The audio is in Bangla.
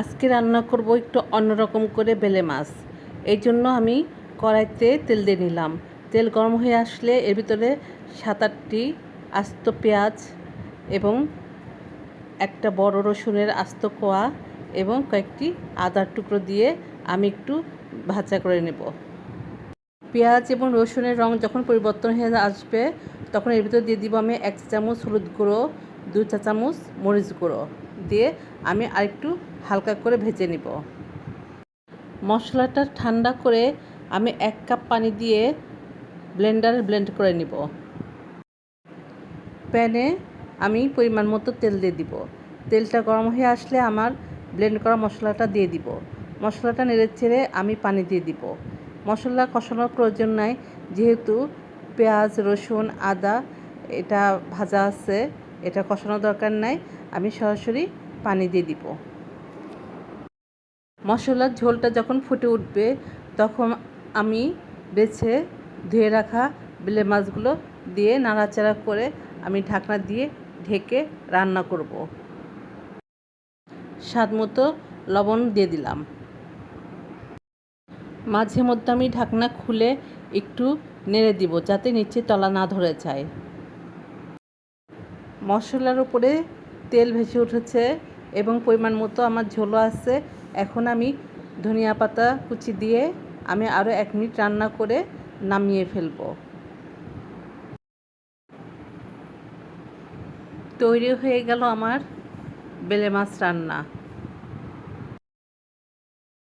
আজকে রান্না করব একটু অন্যরকম করে বেলে মাছ। এই জন্য আমি কড়াইতে তেল দিয়ে নিলাম। তেল গরম হয়ে আসলে এর ভিতরে সাত আটটি আস্ত পেঁয়াজ এবং একটা বড় রসুনের আস্ত কোয়া এবং কয়েকটি আদার টুকরো দিয়ে আমি একটু ভাজা করে নেব। পেঁয়াজ এবং রসুনের রং যখন পরিবর্তন হয়ে আসবে, তখন এর ভিতরে দিয়ে দিব আমি এক চামচ হলুদ গুঁড়ো দু চা চামচ মরিচ গুঁড়ো দিয়ে আমি আরেকটু হালকা করে ভেজে নিব। মশলাটা ঠান্ডা করে আমি এক কাপ পানি দিয়ে ব্লেন্ডারে ব্লেন্ড করে নিব। প্যানে আমি পরিমাণ মতো তেল দিয়ে দিব। তেলটা গরম হয়ে আসলে আমার ব্লেন্ড করা মশলাটা দিয়ে দিব। মশলাটা নেড়ে ছেড়ে আমি পানি দিয়ে দিব। মশলা কষানোর প্রয়োজন নাই, যেহেতু পেঁয়াজ, রসুন, আদা এটা ভাজা আছে। এটা কষানোর দরকার নাই। আমি সরাসরি পানি দিয়ে দিব। মশলার ঝোলটা যখন ফুটে উঠবে, তখন আমি বেছে ধুয়ে রাখা বেলে মাছগুলো দিয়ে নাড়াচাড়া করে আমি ঢাকনা দিয়ে ঢেকে রান্না করব। স্বাদ মতো লবণ দিয়ে দিলাম। মাঝে মধ্যে আমি ঢাকনা খুলে একটু নেড়ে দিব, যাতে নিচে তলা না ধরে যায়। মশলার উপরে তেল ভেসে উঠেছে এবং পরিমাণ মতো আমার ঝোলও আছে। এখন আমি ধনিয়া পাতা কুচি দিয়ে আমি আরও এক মিনিট রান্না করে নামিয়ে ফেলব। তৈরি হয়ে গেল আমার বেলে মাছ রান্না।